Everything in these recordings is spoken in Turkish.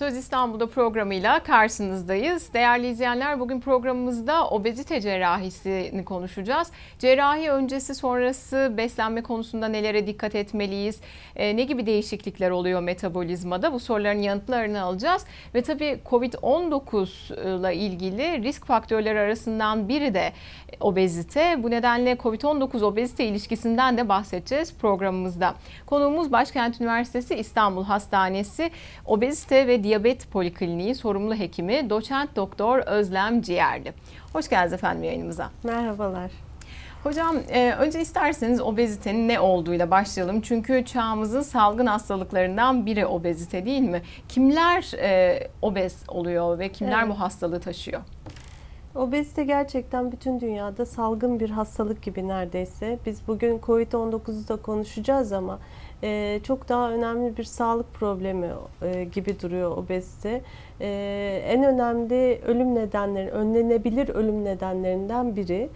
Söz İstanbul'da programıyla karşınızdayız. Değerli izleyenler bugün programımızda obezite cerrahisini konuşacağız. Cerrahi öncesi sonrası beslenme konusunda nelere dikkat etmeliyiz? E, ne gibi değişiklikler oluyor metabolizmada? Bu soruların yanıtlarını alacağız. Ve tabii COVID-19 ile ilgili risk faktörleri arasından biri de obezite. Bu nedenle COVID-19 obezite ilişkisinden de bahsedeceğiz programımızda. Konuğumuz Başkent Üniversitesi İstanbul Hastanesi Obezite ve Diyabet Polikliniği sorumlu hekimi doçent doktor Özlem Ciğerli. Hoş geldiniz efendim yayınımıza. Merhabalar. Hocam e, önce isterseniz obezitenin ne olduğuyla başlayalım. Çünkü çağımızın salgın hastalıklarından biri obezite değil mi? Kimler e, obez oluyor ve kimler Evet. bu hastalığı taşıyor? Obezite gerçekten bütün dünyada salgın bir hastalık gibi neredeyse. Biz bugün COVID-19'u da konuşacağız ama e, çok daha önemli bir sağlık problemi e, gibi duruyor obezite. E, en önemli ölüm nedenleri, önlenebilir ölüm nedenlerinden biri.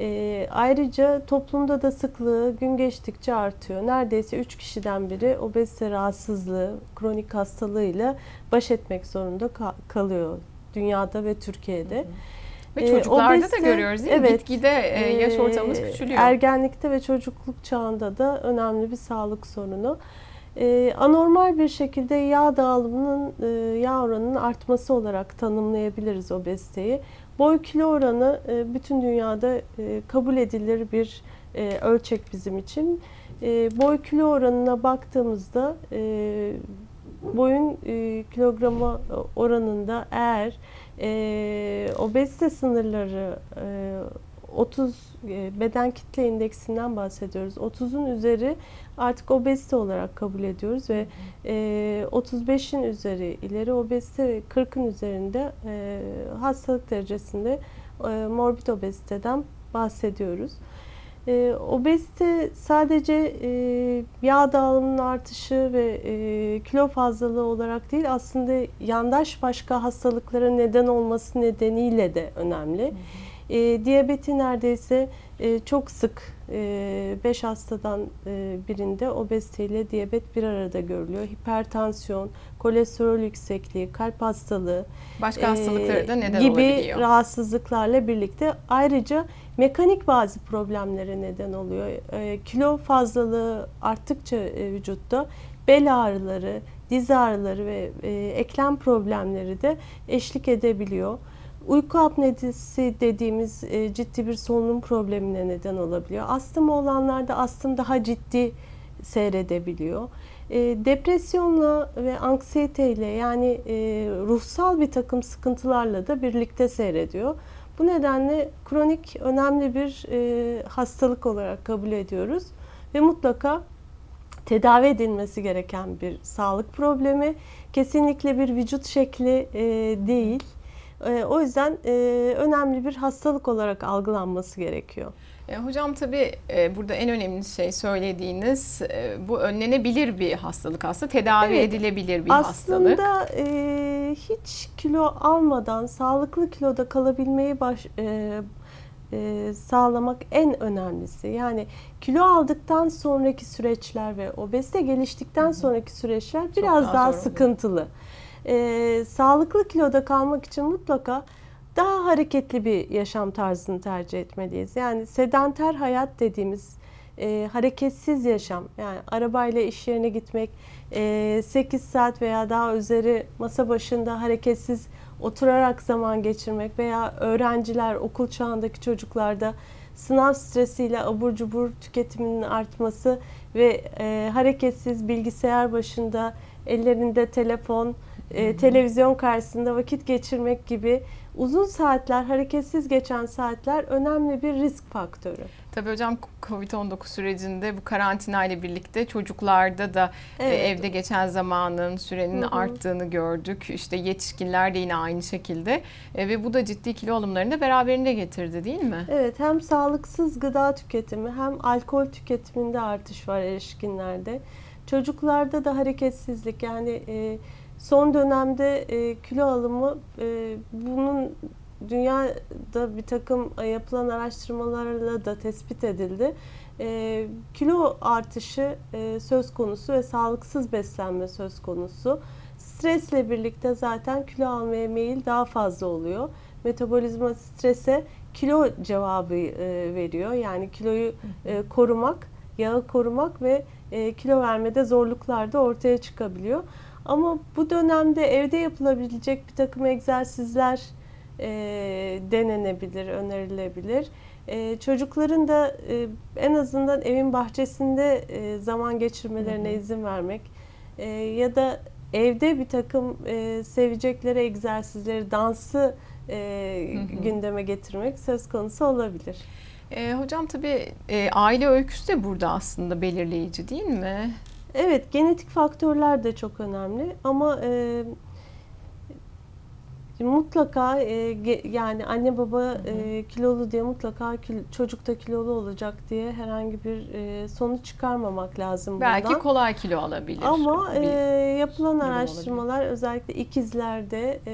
E, ayrıca toplumda da sıklığı gün geçtikçe artıyor. Neredeyse 3 kişiden biri obezite rahatsızlığı, kronik hastalığıyla baş etmek zorunda ka- kalıyor dünyada ve Türkiye'de. Ve Ee, çocuklarda da obezite, görüyoruz değil mi? evet, Gitgide e, yaş Ee, ortamımız küçülüyor. Ergenlikte ve çocukluk çağında da önemli bir sağlık sorunu. Ee, anormal bir şekilde yağ dağılımının, e, yağ oranının artması olarak tanımlayabiliriz obeziteyi. Boy kilo oranı e, bütün dünyada e, kabul edilir bir e, ölçek bizim için. E, boy kilo oranına baktığımızda e, boyun e, kilograma oranında eğer e, obezite sınırları e, 30 e, beden kitle indeksinden bahsediyoruz. 30'un üzeri artık obezite olarak kabul ediyoruz ve e, 35'in üzeri ileri obezite ve 40'ın üzerinde e, hastalık derecesinde e, morbid obeziteden bahsediyoruz. E, obezite sadece e, yağ dağılımının artışı ve e, kilo fazlalığı olarak değil aslında yandaş başka hastalıklara neden olması nedeniyle de önemli. E, diyabeti neredeyse e, çok sık 5 hastadan e, birinde obezite ile diyabet bir arada görülüyor. Hipertansiyon, kolesterol yüksekliği, kalp hastalığı, Başka hastalıkları da e, neden gibi olabiliyor. rahatsızlıklarla birlikte ayrıca mekanik bazı problemlere neden oluyor. E, kilo fazlalığı arttıkça e, vücutta bel ağrıları, diz ağrıları ve e, eklem problemleri de eşlik edebiliyor. Uyku apnesi dediğimiz e, ciddi bir solunum problemine neden olabiliyor. Astım olanlarda astım daha ciddi seyredebiliyor. Depresyonla ve anksiyeteyle yani ruhsal bir takım sıkıntılarla da birlikte seyrediyor. Bu nedenle kronik önemli bir e, hastalık olarak kabul ediyoruz ve mutlaka tedavi edilmesi gereken bir sağlık problemi. Kesinlikle bir vücut şekli e, değil. E, o yüzden e, önemli bir hastalık olarak algılanması gerekiyor. E, hocam tabii e, burada en önemli şey söylediğiniz e, bu önlenebilir bir hastalık aslında tedavi Evet. edilebilir bir hastalık. Aslında e, hiç kilo almadan sağlıklı kiloda kalabilmeyi baş, e, e, sağlamak en önemlisi. Yani kilo aldıktan sonraki süreçler ve obezite geliştikten sonraki süreçler biraz daha daha, oluyor. sıkıntılı. E, sağlıklı kiloda kalmak için mutlaka daha hareketli bir yaşam tarzını tercih etmeliyiz. Yani sedanter hayat dediğimiz e, hareketsiz yaşam. Yani arabayla iş yerine gitmek, e, 8 saat veya daha üzeri masa başında hareketsiz oturarak zaman geçirmek veya öğrenciler, okul çağındaki çocuklarda sınav stresiyle abur cubur tüketiminin artması ve e, hareketsiz bilgisayar başında ellerinde telefon, e, televizyon karşısında vakit geçirmek gibi uzun saatler, hareketsiz geçen saatler önemli bir risk faktörü. Tabii hocam Covid-19 sürecinde bu karantina ile birlikte çocuklarda da e, Evet. evde geçen zamanın sürenin Hı hı. arttığını gördük. İşte yetişkinler de yine aynı şekilde E, ve bu da ciddi kilo alımlarını da beraberinde getirdi değil mi? Evet, hem sağlıksız gıda tüketimi hem alkol tüketiminde artış var erişkinlerde. Çocuklarda da hareketsizlik yani e, son dönemde e, kilo alımı e, bunun dünyada bir takım e, yapılan araştırmalarla da tespit edildi. E, kilo artışı e, söz konusu ve sağlıksız beslenme söz konusu. stresle birlikte zaten kilo almaya meyil daha fazla oluyor. Metabolizma strese kilo cevabı e, veriyor. Yani kiloyu e, korumak, yağı korumak ve e, kilo vermede zorluklar da ortaya çıkabiliyor. Ama bu dönemde evde yapılabilecek bir takım egzersizler e, denenebilir, önerilebilir. E, çocukların da e, en azından evin bahçesinde e, zaman geçirmelerine Hı hı. izin vermek e, ya da evde bir takım e, sevecekleri egzersizleri, dansı e, Hı hı. gündeme getirmek söz konusu olabilir. E, hocam tabii e, aile öyküsü de burada aslında belirleyici değil mi? Evet, genetik faktörler de çok önemli ama e, mutlaka e, ge- yani anne baba e, kilolu diye mutlaka kil- çocuk da kilolu olacak diye herhangi bir e, sonuç çıkarmamak lazım Belki bundan. kolay kilo alabilir. Ama e, yapılan araştırmalar özellikle ikizlerde e,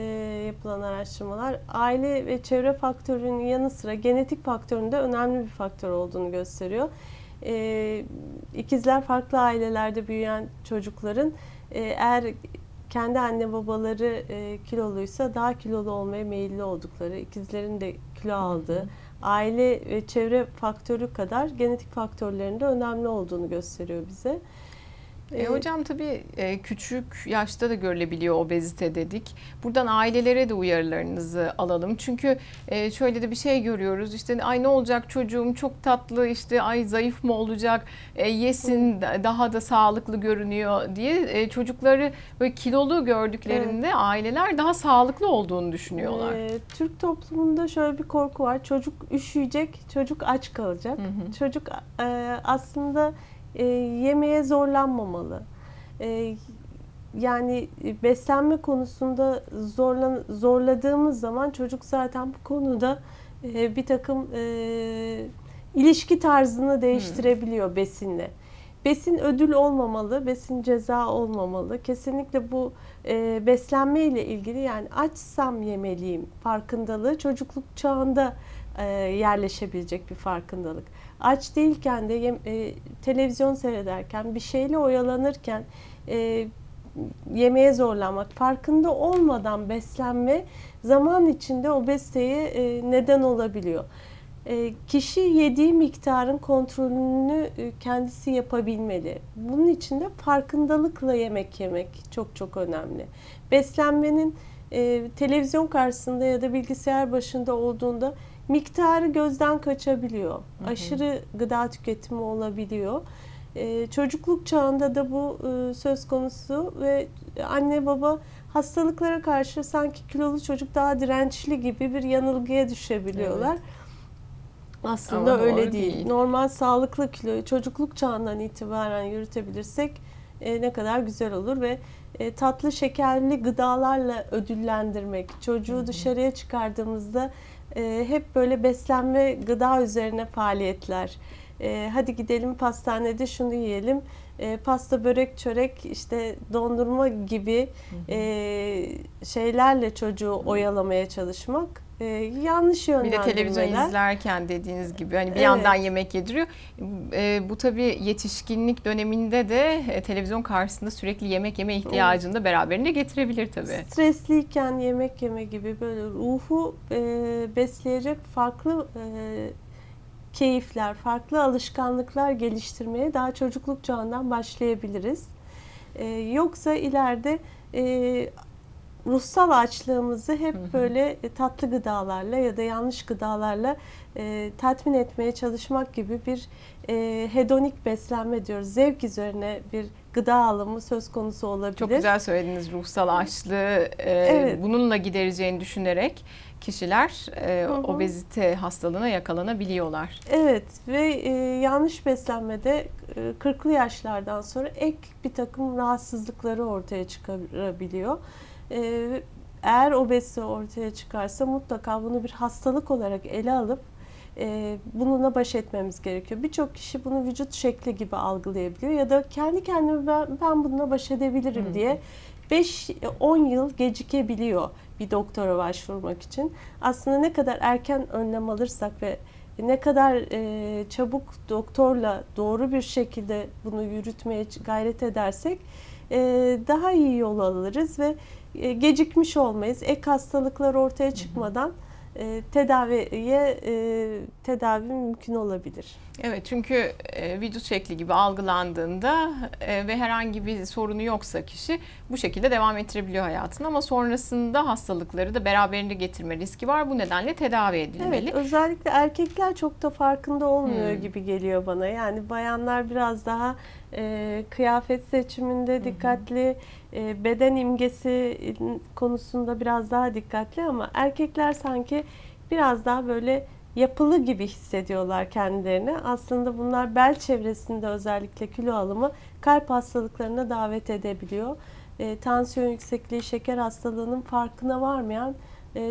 yapılan araştırmalar aile ve çevre faktörünün yanı sıra genetik faktörün de önemli bir faktör olduğunu gösteriyor. E, ikizler farklı ailelerde büyüyen çocukların e, eğer kendi anne babaları e, kiloluysa daha kilolu olmaya meyilli oldukları, ikizlerin de kilo aldığı, aile ve çevre faktörü kadar genetik faktörlerin de önemli olduğunu gösteriyor bize. E, E, hocam tabii e, küçük yaşta da görülebiliyor obezite dedik. Buradan ailelere de uyarılarınızı alalım. Çünkü e, şöyle de bir şey görüyoruz. İşte ay ne olacak çocuğum çok tatlı işte ay zayıf mı olacak e, yesin da- daha da sağlıklı görünüyor diye e, çocukları böyle kilolu gördüklerinde aileler daha sağlıklı olduğunu düşünüyorlar. Ee, Türk toplumunda şöyle bir korku var. Çocuk üşüyecek, çocuk aç kalacak. Hı hı. Çocuk e, aslında e, yemeğe zorlanmamalı. E, yani beslenme konusunda zorlan, zorladığımız zaman çocuk zaten bu konuda e, bir takım e, ilişki tarzını değiştirebiliyor besinle. Besin ödül olmamalı, besin ceza olmamalı. Kesinlikle bu e, beslenme ile ilgili yani açsam yemeliyim farkındalığı çocukluk çağında yerleşebilecek bir farkındalık. Aç değilken de e, televizyon seyrederken, bir şeyle oyalanırken e, yemeğe zorlanmak, farkında olmadan beslenme zaman içinde obeziteye e, neden olabiliyor. E, kişi yediği miktarın kontrolünü e, kendisi yapabilmeli. Bunun için de farkındalıkla yemek yemek çok çok önemli. Beslenmenin e, televizyon karşısında ya da bilgisayar başında olduğunda miktarı gözden kaçabiliyor. Aşırı gıda tüketimi olabiliyor. E, çocukluk çağında da bu e, söz konusu ve anne baba hastalıklara karşı sanki kilolu çocuk daha dirençli gibi bir yanılgıya düşebiliyorlar. Aslında Ama öyle değil. değil. Normal sağlıklı kiloyu çocukluk çağından itibaren yürütebilirsek e, ne kadar güzel olur ve e, tatlı şekerli gıdalarla ödüllendirmek. Çocuğu dışarıya çıkardığımızda e, hep böyle beslenme gıda üzerine faaliyetler. E, hadi gidelim pastanede şunu yiyelim. E, pasta, börek, çörek, işte dondurma gibi e, şeylerle çocuğu oyalamaya çalışmak e, yanlış Bir de yönlendirmeler. televizyon izlerken dediğiniz gibi hani bir Evet. yandan yemek yediriyor. E, bu tabii yetişkinlik döneminde de e, televizyon karşısında sürekli yemek yeme ihtiyacını da beraberinde getirebilir tabii. Stresliyken yemek yeme gibi böyle ruhu e, besleyecek farklı e, keyifler, farklı alışkanlıklar geliştirmeye daha çocukluk çağından başlayabiliriz. E, yoksa ileride e, ruhsal açlığımızı hep böyle e, tatlı gıdalarla ya da yanlış gıdalarla e, tatmin etmeye çalışmak gibi bir e, hedonik beslenme diyoruz. Zevk üzerine bir gıda alımı söz konusu olabilir. Çok güzel söylediniz ruhsal açlığı e, Evet. bununla gidereceğini düşünerek kişiler e, Hı hı. obezite hastalığına yakalanabiliyorlar. Evet ve e, yanlış beslenmede e, 40'lı yaşlardan sonra ek bir takım rahatsızlıkları ortaya çıkarabiliyor. E, eğer obezite ortaya çıkarsa mutlaka bunu bir hastalık olarak ele alıp e, bununla baş etmemiz gerekiyor. Birçok kişi bunu vücut şekli gibi algılayabiliyor ya da kendi kendime ben, ben bununla baş edebilirim Hı. diye 5-10 yıl gecikebiliyor bir doktora başvurmak için. Aslında ne kadar erken önlem alırsak ve ne kadar e, çabuk doktorla doğru bir şekilde bunu yürütmeye gayret edersek e, daha iyi yol alırız ve e, gecikmiş olmayız. Ek hastalıklar ortaya çıkmadan e, tedaviye e, tedavi mümkün olabilir. Evet çünkü e, vücut şekli gibi algılandığında e, ve herhangi bir sorunu yoksa kişi bu şekilde devam ettirebiliyor hayatını ama sonrasında hastalıkları da beraberinde getirme riski var. Bu nedenle tedavi edilmeli. Evet, özellikle erkekler çok da farkında olmuyor Hmm. gibi geliyor bana. Yani bayanlar biraz daha e, kıyafet seçiminde dikkatli, e, beden imgesi konusunda biraz daha dikkatli ama erkekler sanki biraz daha böyle yapılı gibi hissediyorlar kendilerini. Aslında bunlar bel çevresinde özellikle kilo alımı kalp hastalıklarına davet edebiliyor. E, tansiyon yüksekliği, şeker hastalığının farkına varmayan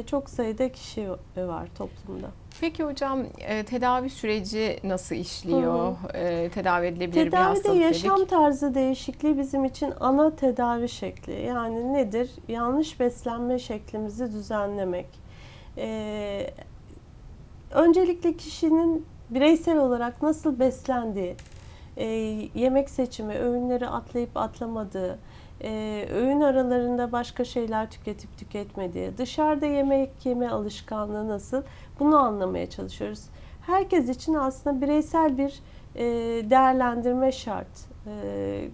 çok sayıda kişi var toplumda. Peki hocam e, tedavi süreci nasıl işliyor? E, tedavi edilebilir bir Tedavide hastalık yaşam dedik. tarzı değişikliği bizim için ana tedavi şekli. Yani nedir? Yanlış beslenme şeklimizi düzenlemek. Ee, öncelikle kişinin bireysel olarak nasıl beslendiği, e, yemek seçimi, öğünleri atlayıp atlamadığı, e, öğün aralarında başka şeyler tüketip tüketmediği, dışarıda yemek yeme alışkanlığı nasıl bunu anlamaya çalışıyoruz. Herkes için aslında bireysel bir e, değerlendirme şart. E,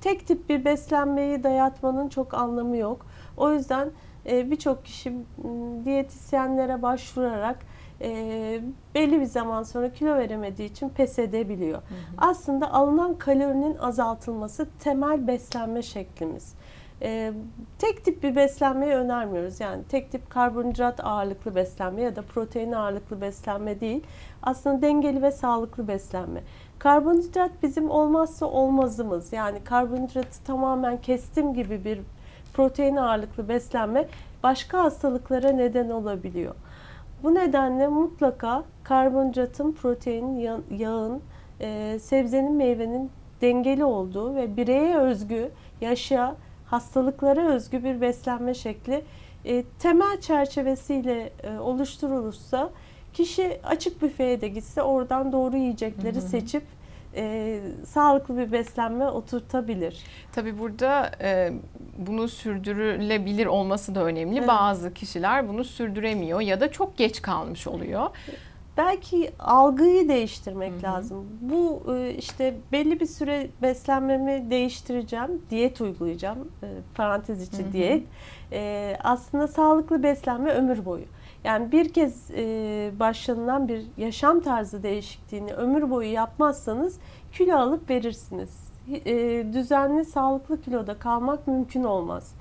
tek tip bir beslenmeyi dayatmanın çok anlamı yok. O yüzden e, birçok kişi diyetisyenlere başvurarak e, belli bir zaman sonra kilo veremediği için pes edebiliyor. Aslında alınan kalorinin azaltılması temel beslenme şeklimiz. E, tek tip bir beslenmeyi önermiyoruz. Yani tek tip karbonhidrat ağırlıklı beslenme ya da protein ağırlıklı beslenme değil. Aslında dengeli ve sağlıklı beslenme. Karbonhidrat bizim olmazsa olmazımız. Yani karbonhidratı tamamen kestim gibi bir protein ağırlıklı beslenme başka hastalıklara neden olabiliyor. Bu nedenle mutlaka karbonhidratın, proteinin, ya- yağın, e, sebzenin, meyvenin dengeli olduğu ve bireye özgü, yaşa, hastalıklara özgü bir beslenme şekli e, temel çerçevesiyle e, oluşturulursa kişi açık büfeye de gitse oradan doğru yiyecekleri seçip e, sağlıklı bir beslenme oturtabilir. Tabii burada e, bunu sürdürülebilir olması da önemli. Evet. Bazı kişiler bunu sürdüremiyor ya da çok geç kalmış oluyor. Belki algıyı değiştirmek lazım. Bu e, işte belli bir süre beslenmemi değiştireceğim, diyet uygulayacağım, e, parantez içi diyet. E, aslında sağlıklı beslenme ömür boyu. Yani bir kez e, başlanılan bir yaşam tarzı değişikliğini ömür boyu yapmazsanız kilo alıp verirsiniz. E, düzenli, sağlıklı kiloda kalmak mümkün olmaz.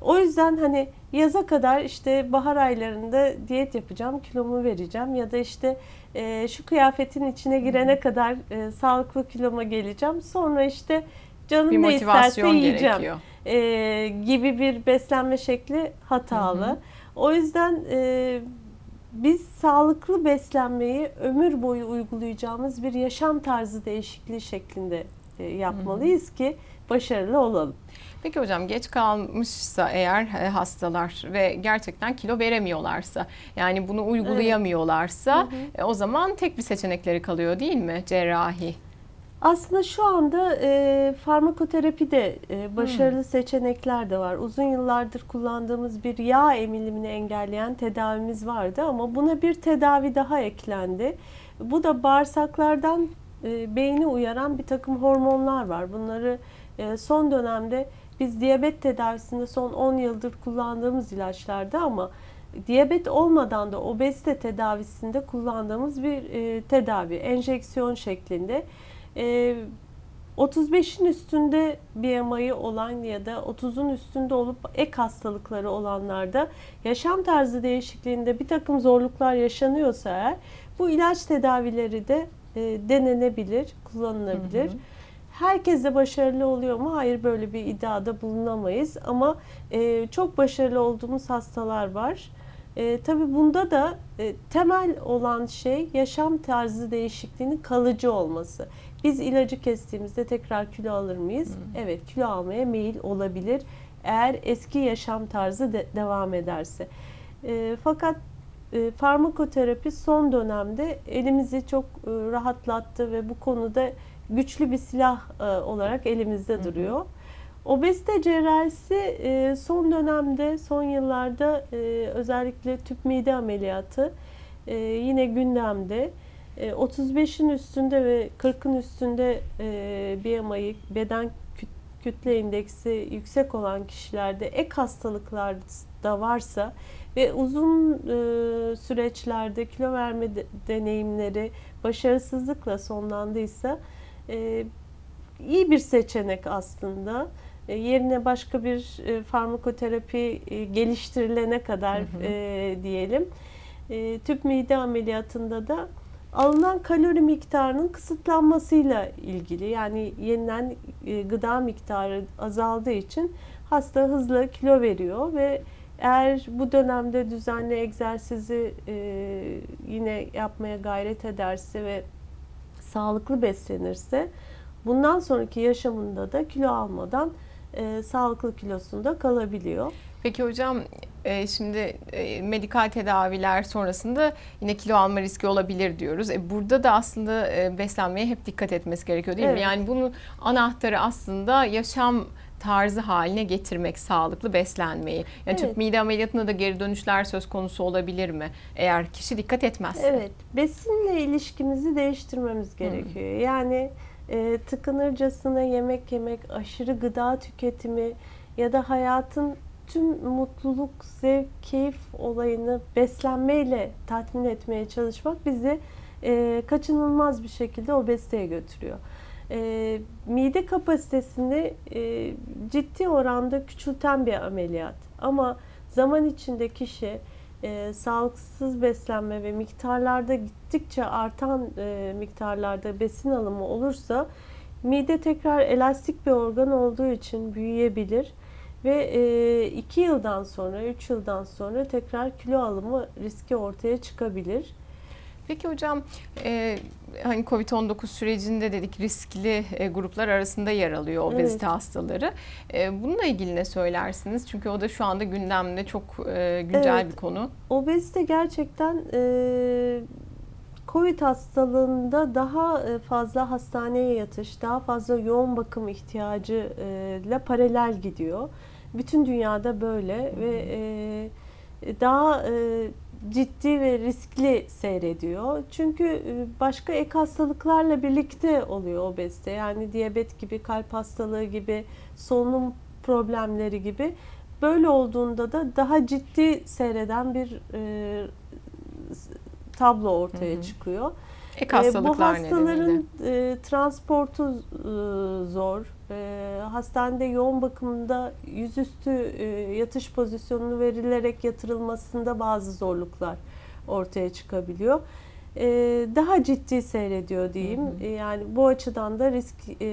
O yüzden hani yaza kadar işte bahar aylarında diyet yapacağım, kilomu vereceğim ya da işte e, şu kıyafetin içine girene kadar e, sağlıklı kiloma geleceğim. Sonra işte canım Bir ne isterse yiyeceğim e, gibi bir beslenme şekli hatalı. Hı hı. O yüzden e, biz sağlıklı beslenmeyi ömür boyu uygulayacağımız bir yaşam tarzı değişikliği şeklinde e, yapmalıyız ki başarılı olalım. Peki hocam geç kalmışsa eğer e, hastalar ve gerçekten kilo veremiyorlarsa yani bunu uygulayamıyorlarsa e, o zaman tek bir seçenekleri kalıyor değil mi? Cerrahi. Aslında şu anda e, farmakoterapide e, başarılı seçenekler de var. Uzun yıllardır kullandığımız bir yağ emilimini engelleyen tedavimiz vardı ama buna bir tedavi daha eklendi. Bu da bağırsaklardan e, beyni uyaran bir takım hormonlar var. Bunları e, son dönemde biz diyabet tedavisinde son 10 yıldır kullandığımız ilaçlarda ama diyabet olmadan da obezite tedavisinde kullandığımız bir e, tedavi. Enjeksiyon şeklinde. E, 35'in üstünde BMI'yi olan ya da 30'un üstünde olup ek hastalıkları olanlarda yaşam tarzı değişikliğinde bir takım zorluklar yaşanıyorsa eğer bu ilaç tedavileri de e, denenebilir, kullanılabilir. Hı hı. Herkese başarılı oluyor mu? Hayır böyle bir iddiada bulunamayız ama e, çok başarılı olduğumuz hastalar var. E, tabii bunda da e, temel olan şey yaşam tarzı değişikliğinin kalıcı olması. Biz ilacı kestiğimizde tekrar kilo alır mıyız? Evet kilo almaya meyil olabilir eğer eski yaşam tarzı de- devam ederse. E, fakat e, farmakoterapi son dönemde elimizi çok e, rahatlattı ve bu konuda güçlü bir silah e, olarak elimizde duruyor. Obezite cerrahisi e, son dönemde, son yıllarda e, özellikle tüp mide ameliyatı e, yine gündemde. E, 35'in üstünde ve 40'ın üstünde BMI, beden küt- kütle indeksi yüksek olan kişilerde ek hastalıklar da varsa ve uzun süreçlerde kilo verme de- deneyimleri başarısızlıkla sonlandıysa iyi bir seçenek aslında. E, yerine başka bir e, farmakoterapi e, geliştirilene kadar Hı hı. e, diyelim. E, tüp mide ameliyatında da alınan kalori miktarının kısıtlanmasıyla ilgili. Yani yenilen e, gıda miktarı azaldığı için hasta hızlı kilo veriyor ve eğer bu dönemde düzenli egzersizi e, yine yapmaya gayret ederse ve sağlıklı beslenirse bundan sonraki yaşamında da kilo almadan e, sağlıklı kilosunda kalabiliyor. Peki hocam e, şimdi e, medikal tedaviler sonrasında yine kilo alma riski olabilir diyoruz. E, burada da aslında e, beslenmeye hep dikkat etmesi gerekiyor değil mi? Evet. Yani bunun anahtarı aslında yaşam tarzı haline getirmek sağlıklı beslenmeyi. Yani Evet. tüp mide ameliyatında da geri dönüşler söz konusu olabilir mi? Eğer kişi dikkat etmezse. Evet, besinle ilişkimizi değiştirmemiz gerekiyor. Yani e, tıkınırcasına yemek yemek, aşırı gıda tüketimi ya da hayatın tüm mutluluk, zevk, keyif olayını beslenmeyle tatmin etmeye çalışmak bizi e, kaçınılmaz bir şekilde obeziteye götürüyor. E, mide kapasitesini e, ciddi oranda küçülten bir ameliyat. Ama zaman içinde kişi e, sağlıksız beslenme ve miktarlarda gittikçe artan e, miktarlarda besin alımı olursa mide tekrar elastik bir organ olduğu için büyüyebilir ve 2 yıldan sonra 3 yıldan sonra tekrar kilo alımı riski ortaya çıkabilir. Peki hocam e, hani Covid-19 sürecinde dedik riskli e, gruplar arasında yer alıyor obezite Evet. hastaları. E, bununla ilgili ne söylersiniz? Çünkü o da şu anda gündemde çok e, güncel Evet. bir konu. Obezite gerçekten e, COVID hastalığında daha e, fazla hastaneye yatış, daha fazla yoğun bakım ihtiyacı e, ile paralel gidiyor. Bütün dünyada böyle ve e, daha e, ciddi ve riskli seyrediyor. Çünkü e, başka ek hastalıklarla birlikte oluyor obezite. Yani diyabet gibi, kalp hastalığı gibi, solunum problemleri gibi. Böyle olduğunda da daha ciddi seyreden bir e, tablo ortaya Hı hı. çıkıyor. Ek E, bu hastalıklar nedeniyle. hastaların e, transportu e, zor. E, hastanede yoğun bakımda yüzüstü e, yatış pozisyonunu verilerek yatırılmasında bazı zorluklar ortaya çıkabiliyor. E, daha ciddi seyrediyor diyeyim. Hı hı. E, yani bu açıdan da risk e,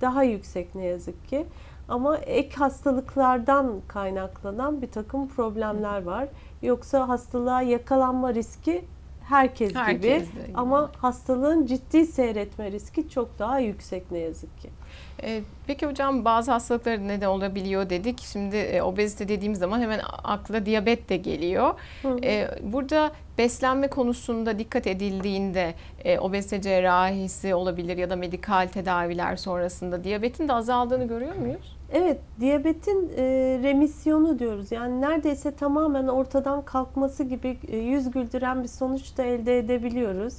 daha yüksek ne yazık ki. Ama ek hastalıklardan kaynaklanan bir takım problemler var. Yoksa hastalığa yakalanma riski herkes, gibi. Herkes gibi. Ama hastalığın ciddi seyretme riski çok daha yüksek ne yazık ki. E, peki hocam bazı hastalıklar neden olabiliyor dedik. Şimdi e, obezite dediğim zaman hemen akla diyabet de geliyor. Hı. E, burada beslenme konusunda dikkat edildiğinde e, obezite cerrahisi olabilir ya da medikal tedaviler sonrasında diyabetin de azaldığını görüyor muyuz? Evet, diyabetin e, remisyonu diyoruz. Yani neredeyse tamamen ortadan kalkması gibi e, yüz güldüren bir sonuç da elde edebiliyoruz.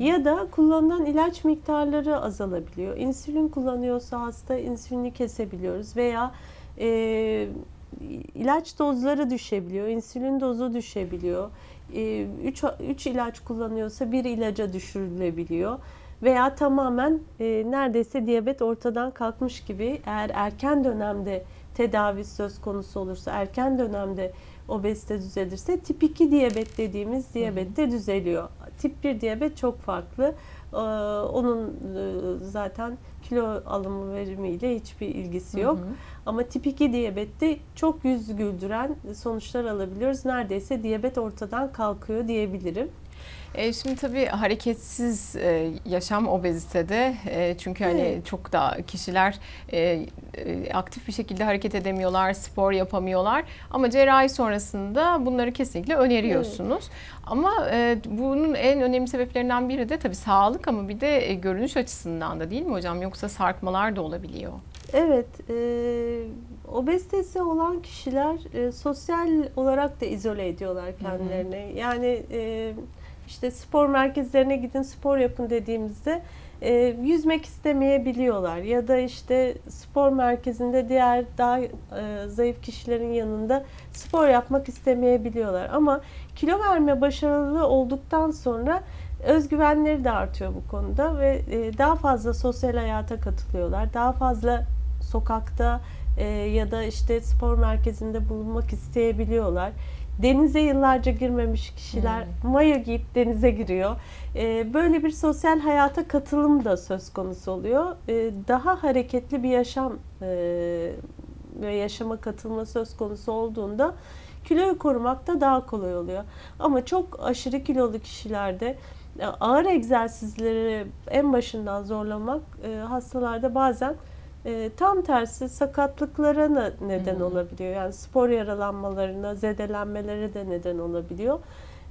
Ya da kullanılan ilaç miktarları azalabiliyor. İnsülin kullanıyorsa hasta insülini kesebiliyoruz veya e, ilaç dozları düşebiliyor, insülin dozu düşebiliyor. 3 ilaç kullanıyorsa bir ilaca düşürülebiliyor. Veya tamamen e, neredeyse diyabet ortadan kalkmış gibi eğer erken dönemde tedavi söz konusu olursa, erken dönemde obezite düzelirse tip 2 diyabet dediğimiz diyabet de düzeliyor. Tip 1 diyabet çok farklı. Ee, onun e, zaten kilo alımı verimiyle hiçbir ilgisi yok. Hı hı. Ama tip 2 diyabette çok yüz güldüren sonuçlar alabiliyoruz. Neredeyse diyabet ortadan kalkıyor diyebilirim. E, şimdi tabii hareketsiz e, yaşam obezitede e, çünkü hani Evet. çok da kişiler e, e, aktif bir şekilde hareket edemiyorlar, spor yapamıyorlar ama cerrahi sonrasında bunları kesinlikle öneriyorsunuz. Ama e, bunun en önemli sebeplerinden biri de tabii sağlık ama bir de e, görünüş açısından da değil mi hocam? Yoksa sarkmalar da olabiliyor. Evet, e, obezitesi olan kişiler e, sosyal olarak da izole ediyorlar kendilerini. Yani e, işte spor merkezlerine gidin spor yapın dediğimizde e, yüzmek istemeyebiliyorlar ya da işte spor merkezinde diğer daha e, zayıf kişilerin yanında spor yapmak istemeyebiliyorlar. Ama kilo verme başarılı olduktan sonra özgüvenleri de artıyor bu konuda ve e, daha fazla sosyal hayata katılıyorlar. Daha fazla sokakta e, ya da işte spor merkezinde bulunmak isteyebiliyorlar. Denize yıllarca girmemiş kişiler mayo giyip denize giriyor. E, böyle bir sosyal hayata katılım da söz konusu oluyor. E, daha hareketli bir yaşam e, ve yaşama katılma söz konusu olduğunda kiloyu korumak da daha kolay oluyor. Ama çok aşırı kilolu kişilerde e, ağır egzersizleri en başından zorlamak e, hastalarda bazen e, tam tersi sakatlıklara neden olabiliyor. Yani spor yaralanmalarına, zedelenmelere de neden olabiliyor.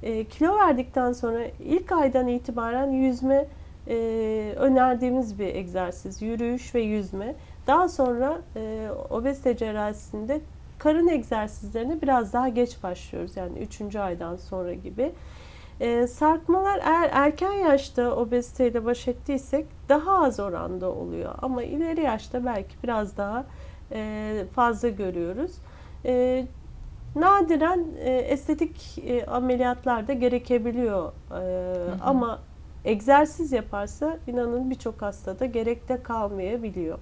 E, kilo verdikten sonra ilk aydan itibaren yüzme e, önerdiğimiz bir egzersiz. Yürüyüş ve yüzme. Daha sonra e, obezite cerrahisinde karın egzersizlerine biraz daha geç başlıyoruz. Yani 3. aydan sonra gibi. Ee, sarkmalar eğer erken yaşta obeziteyle baş ettiysek daha az oranda oluyor. Ama ileri yaşta belki biraz daha e, fazla görüyoruz. E, nadiren e, estetik e, ameliyatlar da gerekebiliyor. E, Ama egzersiz yaparsa inanın birçok hastada gerek de kalmayabiliyor.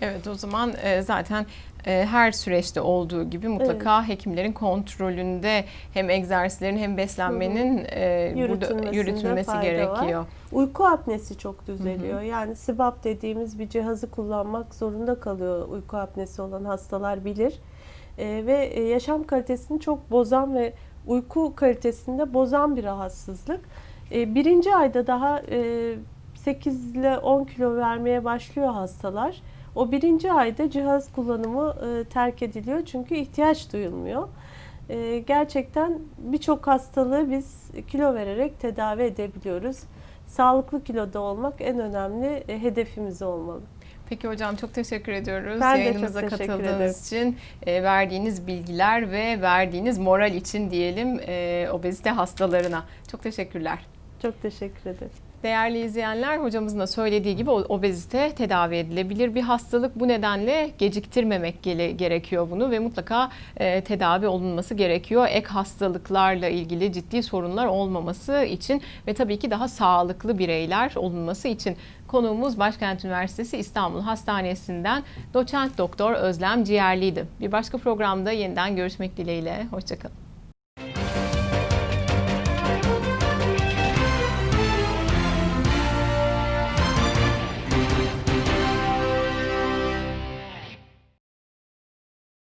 Evet o zaman e, zaten e, her süreçte olduğu gibi mutlaka hekimlerin kontrolünde hem egzersizlerin hem beslenmenin e, burada yürütülmesi gerekiyor. Uyku apnesi çok düzeliyor. Yani SIBAP dediğimiz bir cihazı kullanmak zorunda kalıyor uyku apnesi olan hastalar bilir. Ve yaşam kalitesini çok bozan ve uyku kalitesini de bozan bir rahatsızlık. Birinci ayda daha e, 8 ile 10 kilo vermeye başlıyor hastalar. O birinci ayda cihaz kullanımı e, terk ediliyor çünkü ihtiyaç duyulmuyor. E, gerçekten birçok hastalığı biz kilo vererek tedavi edebiliyoruz. Sağlıklı kiloda olmak en önemli e, hedefimiz olmalı. Peki hocam çok teşekkür ediyoruz. Ben çok Yayınımıza teşekkür katıldığınız için, e, verdiğiniz bilgiler ve verdiğiniz moral için diyelim e, obezite hastalarına. Çok teşekkürler. Çok teşekkür ederim. Değerli izleyenler hocamızın da söylediği gibi obezite tedavi edilebilir bir hastalık. Bu nedenle geciktirmemek gerekiyor bunu ve mutlaka e, tedavi olunması gerekiyor. Ek hastalıklarla ilgili ciddi sorunlar olmaması için ve tabii ki daha sağlıklı bireyler olunması için. Konuğumuz Başkent Üniversitesi İstanbul Hastanesi'nden doçent doktor Özlem Ciğerli'ydi. Bir başka programda yeniden görüşmek dileğiyle. Hoşçakalın.